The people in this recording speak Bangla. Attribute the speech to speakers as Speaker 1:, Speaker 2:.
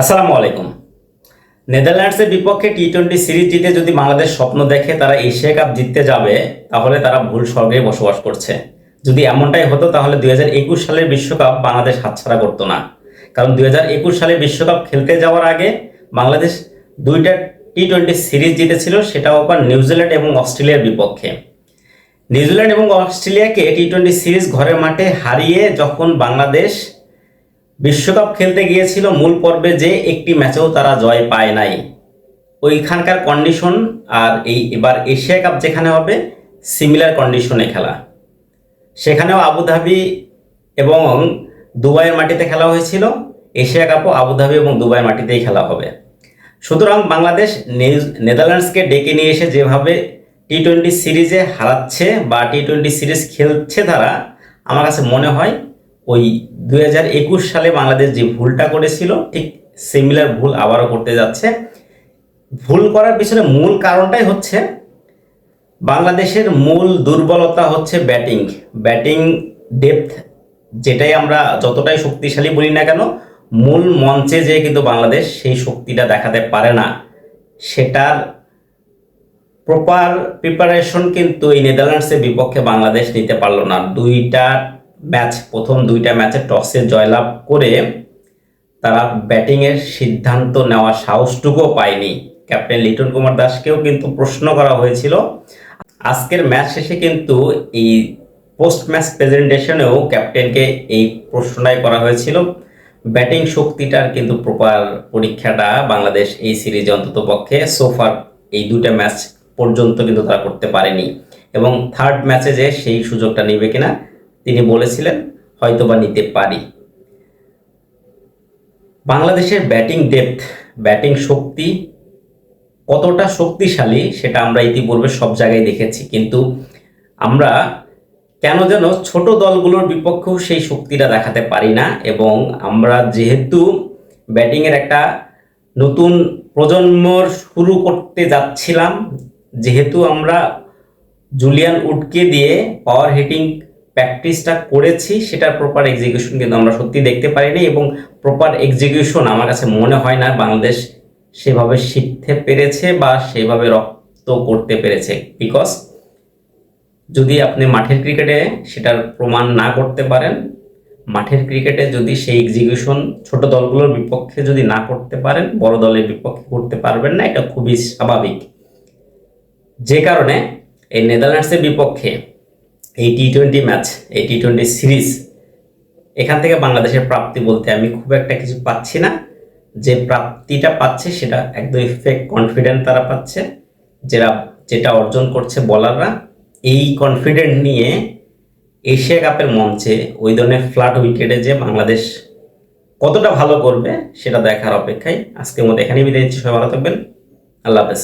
Speaker 1: আসসালামু আলাইকুম। নেদারল্যান্ডসের বিপক্ষে টি টোয়েন্টি সিরিজ জিতে যদি বাংলাদেশ স্বপ্ন দেখে তারা এশিয়া কাপ জিততে যাবে, তাহলে তারা ভুল স্বর্গে বসবাস করছে। যদি এমনটাই হতো, তাহলে দুই সালের বিশ্বকাপ বাংলাদেশ হাতছাড়া করতো না। কারণ দুই সালের বিশ্বকাপ খেলতে যাওয়ার আগে বাংলাদেশ দুইটা টি টোয়েন্টি সিরিজ জিতেছিল, সেটাও আবার নিউজিল্যান্ড এবং অস্ট্রেলিয়ার বিপক্ষে। নিউজিল্যান্ড এবং অস্ট্রেলিয়াকে টি টোয়েন্টি সিরিজ ঘরের মাঠে হারিয়ে যখন বাংলাদেশ বিশ্বকাপ খেলতে গিয়েছিল মূল পর্বে যে একটি ম্যাচেও তারা জয় পায় নাই। ওইখানকার কন্ডিশন আর এই এবার এশিয়া কাপ যেখানে হবে সিমিলার কন্ডিশনে খেলা। সেখানেও আবুধাবি এবং দুবাইয়ের মাটিতে খেলা হয়েছিল। এশিয়া কাপও আবুধাবি এবং দুবাইয়ের মাটিতেই খেলা হবে। সুতরাং বাংলাদেশ নেদারল্যান্ডসকে ডেকে নিয়ে এসে যেভাবে টি টোয়েন্টি সিরিজে হারাচ্ছে বা টি টোয়েন্টি সিরিজ খেলছে তারা, আমার কাছে মনে হয় ওই দু হাজার একুশ সালে বাংলাদেশ যে ভুলটা করেছিল, ঠিক সিমিলার ভুল আবারও করতে যাচ্ছে। ভুল করার পিছনে মূল কারণটাই হচ্ছে, বাংলাদেশের মূল দুর্বলতা হচ্ছে ব্যাটিং। ব্যাটিং ডেপথ যেটাই আমরা যতটাই শক্তিশালী বলি না কেন, মূল মঞ্চে যে কিন্তু বাংলাদেশ সেই শক্তিটা দেখাতে পারে না। সেটার প্রপার প্রিপারেশন কিন্তু এই নেদারল্যান্ডসের বিপক্ষে বাংলাদেশ নিতে পারল না। দুইটা ম্যাচ প্রথম দুইটা ম্যাচে টসে জয়লাভ করে তারা ব্যাটিংয়ের সিদ্ধান্ত নেওয়ার সাহসটুকুও পায়নি। ক্যাপ্টেন লিটন কুমার দাসকেও কিন্তু প্রশ্ন করা হয়েছিল। আজকের ম্যাচ শেষে কিন্তু এই পোস্ট ম্যাচ প্রেজেন্টেশনেও ক্যাপ্টেনকে এই প্রশ্নটাই করা হয়েছিল। ব্যাটিং শক্তিটার কিন্তু প্রপার পরীক্ষাটা বাংলাদেশ এই সিরিজ অন্তত পক্ষে সোফার এই দুইটা ম্যাচ পর্যন্ত কিন্তু তারা করতে পারেনি। এবং থার্ড ম্যাচে যে সেই সুযোগটা নেবে কিনা তিনি বলেছিলেন, হয়তোবা নিতে পারি। বাংলাদেশের ব্যাটিং ডেপথ, ব্যাটিং শক্তি কতটা শক্তিশালী সেটা আমরা ইতিপূর্বে সব জায়গায় দেখেছি। কিন্তু আমরা কেন যেন ছোট দলগুলোর বিপক্ষেও সেই শক্তিটা দেখাতে পারি না এবং আমরা যেহেতু ব্যাটিংয়ের একটা নতুন প্রজন্মর শুরু করতে যাচ্ছিলাম, যেহেতু আমরা জুলিয়ান উডকে দিয়ে পাওয়ার হিটিং প্র্যাকটিসটা করেছি, সেটার প্রপার এক্সিকিউশন কিন্তু আমরা সত্যি দেখতে পারিনি এবং প্রপার এক্সিকিউশন আমার কাছে মনে হয় না বাংলাদেশ সেভাবে শিখতে পেরেছে বা সেভাবে রক্ত করতে পেরেছে। বিকজ যদি আপনি মাঠের ক্রিকেটে সেটার প্রমাণ না করতে পারেন, মাঠের ক্রিকেটে যদি সেই এক্সিকিউশন ছোট দলগুলোর বিপক্ষে যদি না করতে পারেন, বড় দলের বিপক্ষে করতে পারবেন না, এটা খুবই স্বাভাবিক। যে কারণে এই নেদারল্যান্ডসের বিপক্ষে এই টি টোয়েন্টি ম্যাচ এই টি টোয়েন্টি সিরিজ এখান থেকে বাংলাদেশের প্রাপ্তি বলতে আমি খুব একটা কিছু পাচ্ছি না। যে প্রাপ্তিটা পাচ্ছে সেটা একদমই ফেক কনফিডেন্ট তারা পাচ্ছে। যেটা যেটা অর্জন করছে বলাররা, এই কনফিডেন্ট নিয়ে এশিয়া কাপের মঞ্চে ওই ধরনের ফ্ল্যাট উইকেটে যে বাংলাদেশ কতটা ভালো করবে, সেটা দেখার অপেক্ষায় আজকের মতো এখানেই বিদায় নিচ্ছি। সবাই ভালো থাকবেন। আল্লাহ হাফেজ।